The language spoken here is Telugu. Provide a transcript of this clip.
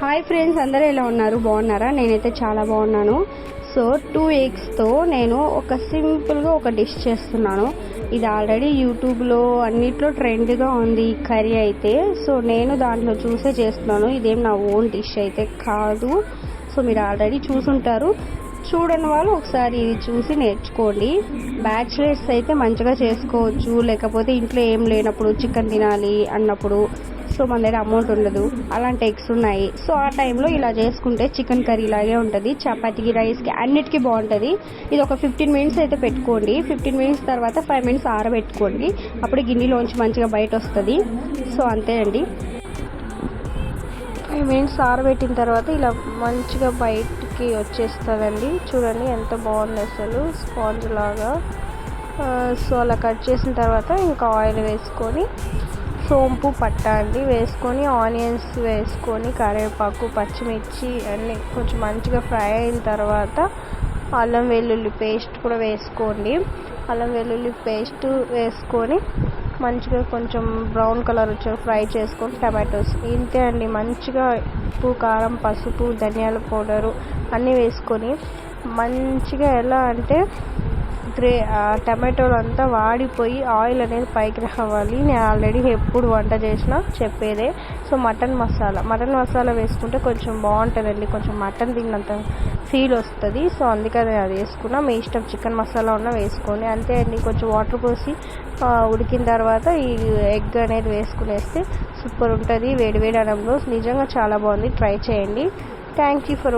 హాయ్ ఫ్రెండ్స్ అందరూ ఎలా ఉన్నారు? బాగున్నారా? నేనైతే చాలా బాగున్నాను. సో టూ ఎగ్స్తో నేను ఒక సింపుల్గా ఒక డిష్ చేస్తున్నాను. ఇది ఆల్రెడీ యూట్యూబ్లో అన్నిట్లో ట్రెండ్గా ఉంది ఈ కర్రీ అయితే. సో నేను దాంట్లో చూసే చేస్తున్నాను. ఇదేం నా ఓన్ డిష్ అయితే కాదు. సో మీరు ఆల్రెడీ చూసుంటారు. చూడని వాళ్ళు ఒకసారి ఇది చూసి నేర్చుకోండి. బ్యాచిలర్స్ అయితే మంచిగా చేసుకోవచ్చు. లేకపోతే ఇంట్లో ఏం లేనప్పుడు చికెన్ తినాలి అన్నప్పుడు సో మన దగ్గర అమౌంట్ ఉండదు. అలాంటి ఎగ్స్ ఉన్నాయి. సో ఆ టైంలో ఇలా చేసుకుంటే చికెన్ కర్రీ లాగే ఉంటుంది. చపాతీకి రైస్కి అన్నిటికీ బాగుంటుంది. ఇది ఒక ఫిఫ్టీన్ మినిట్స్ అయితే పెట్టుకోండి. ఫిఫ్టీన్ మినిట్స్ తర్వాత ఫైవ్ మినిట్స్ ఆరబెట్టుకోండి. అప్పుడు గిన్నెలోంచి మంచిగా బయట వస్తుంది. సో అంతే అండి. ఫైవ్ మినిట్స్ ఆరబెట్టిన తర్వాత ఇలా మంచిగా బయటికి వచ్చేస్తుందండి. చూడండి ఎంత బాగుంది అసలు స్పాంజ్ లాగా. సో అలా కట్ చేసిన తర్వాత ఇంకా ఆయిల్ వేసుకొని సోంపు పట్ట అండి. వేసుకొని ఆనియన్స్ వేసుకొని కరివేపాకు పచ్చిమిర్చి అన్నీ కొంచెం మంచిగా ఫ్రై అయిన తర్వాత అల్లం వెల్లుల్లి పేస్ట్ కూడా వేసుకోండి. అల్లం వెల్లుల్లి పేస్ట్ వేసుకొని మంచిగా కొంచెం బ్రౌన్ కలర్ వచ్చి ఫ్రై చేసుకొని టమాటోస్ ఇంతే అండి. మంచిగా ఉప్పు కారం పసుపు ధనియాల పౌడరు అన్నీ వేసుకొని మంచిగా ఎలా అంటే గ్రే టమాటోలు అంతా వాడిపోయి ఆయిల్ అనేది పైకి రావాలి. నేను ఆల్రెడీ ఎప్పుడు వంట చేసినా చెప్పేదే. So mutton masala. Mutton masala వేసుకుంటే కొంచెం బాగుంటుందండి. కొంచెం మటన్ తిన్నంత ఫీల్ వస్తుంది. సో అందుకని అది వేసుకున్నా. మీ ఇష్టం చికెన్ మసాలా ఉన్నా వేసుకోండి. అంతే అండి. కొంచెం వాటర్ పోసి ఉడికిన తర్వాత ఈ ఎగ్ అనేది వేసుకునేస్తే సూపర్ ఉంటుంది. వేడి వేడి అన్నంలో. నిజంగా చాలా బాగుంది. ట్రై చేయండి. Thank you for